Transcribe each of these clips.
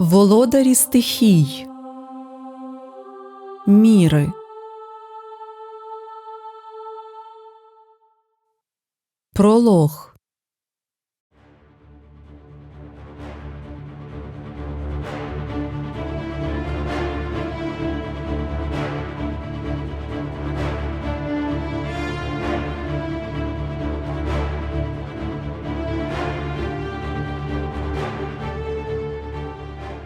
Володарі стихій. Міри. Пролог.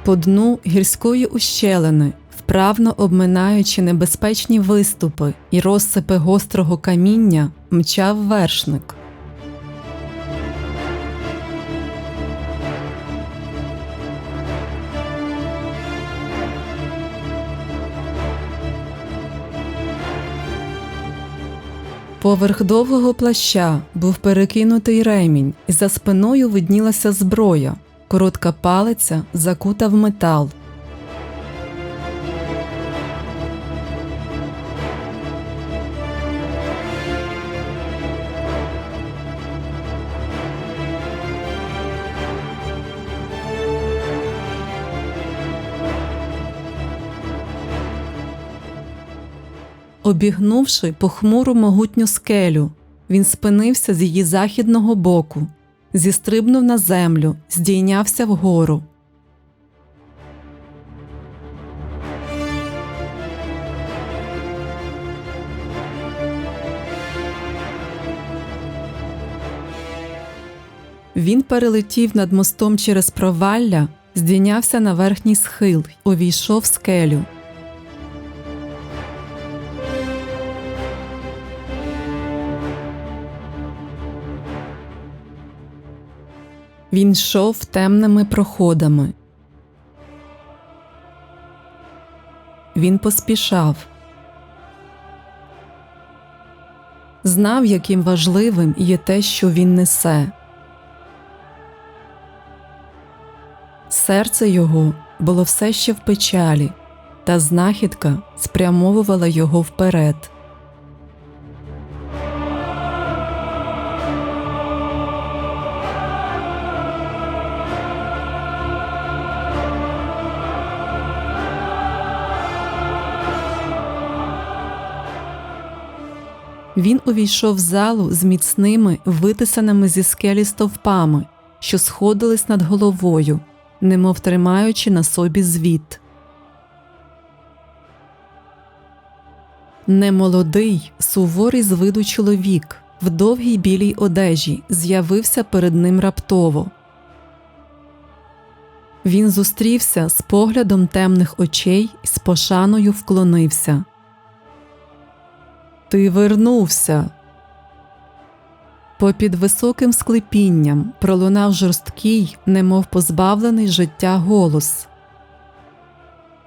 По дну гірської ущелини, вправно обминаючи небезпечні виступи і розсипи гострого каміння, мчав вершник. Поверх довгого плаща був перекинутий ремінь, і за спиною виднілася зброя, коротка палиця закута в метал. Обігнувши похмуру могутню скелю, він спинився з її західного боку, зістрибнув на землю, здійнявся вгору. Він перелетів над мостом через провалля, здійнявся на верхній схил, увійшов в скелю. Він йшов темними проходами. Він поспішав. Знав, яким важливим є те, що він несе. Серце його було все ще в печалі, та знахідка спрямовувала його вперед. Він увійшов в залу з міцними, витисаними зі скелі стовпами, що сходились над головою, немов тримаючи на собі звіт. Немолодий, суворий з виду чоловік в довгій білій одежі з'явився перед ним раптово. Він зустрівся з поглядом темних очей і з пошаною вклонився. Ти вернувся. Попід високим склепінням пролунав жорсткий, немов позбавлений життя голос.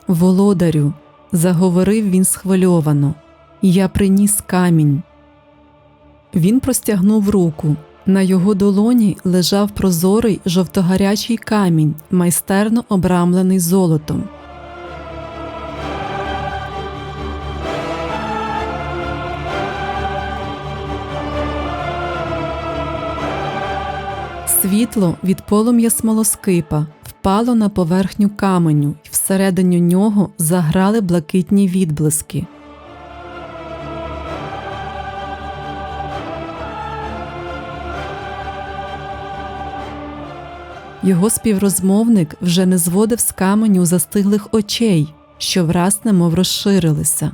Володарю, заговорив він схвильовано, я приніс камінь. Він простягнув руку. На його долоні лежав прозорий жовтогарячий камінь, майстерно обрамлений золотом. Світло від полум'я смолоскипа впало на поверхню каменю, і всередині нього заграли блакитні відблиски. Його співрозмовник вже не зводив з каменю застиглих очей, що враз немов розширилися.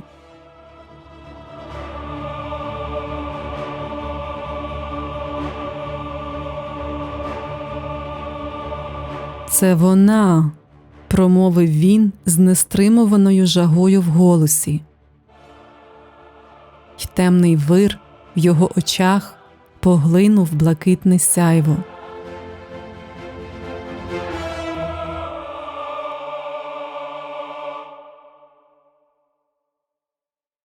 Це вона, промовив він з нестримуваною жагою в голосі. Й темний вир в його очах поглинув блакитне сяйво.